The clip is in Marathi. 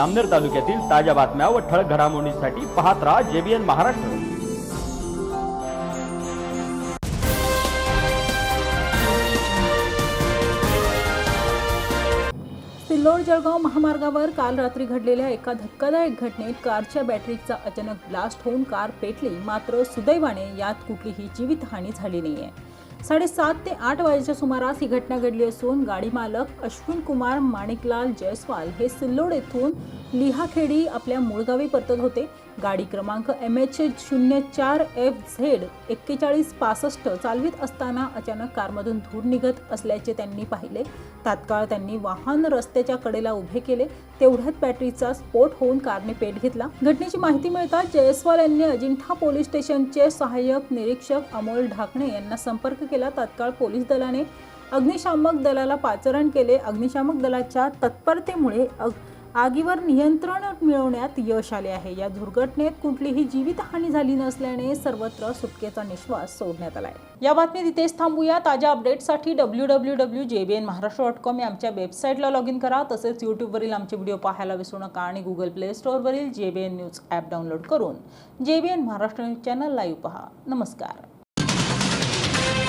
अमनेर तालुक्यातील ताज्या बातम्या व ठळक घडामोडींसाठी पाहत राहा जेबीएन महाराष्ट्र. सिल्लोड जळगाव महामार्गावर काल रात्री घडलेल्या एका धक्कादायक घटनेत कारच्या बॅटरीचा अचानक ब्लास्ट होऊन कार पेटली मात्र सुदैवाने यात कुठलीही जीवितहानी झाली नाही आहे साडेसात ते आठ वाजेच्या सुमारास ही घटना घडली असून गाडी मालक अश्विन कुमार माणिकलाल जयस्वाल हे सिल्लोड येथून लिहाखेडी आपल्या मूळ गावी परतत होते. गाडी क्रमांक एम एच शून्य चार एफ झेड एक्केचाळीस पासष्ट चालवित असताना अचानक कारमधून धूर निघत असल्याचे त्यांनी पाहिले. तात्काळ त्यांनी वाहन रस्त्याच्या कडेला उभे केले. तेवढ्यात बॅटरीचा स्फोट होऊन कारने पेट घेतला. घटनेची माहिती मिळताच जयस्वाल यांनी अजिंठा पोलीस स्टेशनचे सहाय्यक निरीक्षक अमोल ढाकणे यांना संपर्क केला तात्काळ पोलीस दलाने अग्निशामक दलाला पाचारण केले. अग्निशामक दलाच्या तत्परतेमुळे अग आगीवर नियंत्रण मिळवण्यात यश आले आहे. या दुर्घटनेत कुठलीही जीवितहानी झाली नसल्याने सर्वत्र सुटकेचा निश्वास सोडण्यात आला आहे या बातमीत इथेच थांबूया. ताज्या अपडेटसाठी W W W J B N Maharashtra dot com या आमच्या वेबसाईटला लॉग इन करा. तसेच यूट्यूबवरील आमचे व्हिडिओ पाहायला विसरू नका आणि Google play स्टोअरवरील J B N news app download करून J B N Maharashtra news channel live पहा. नमस्कार.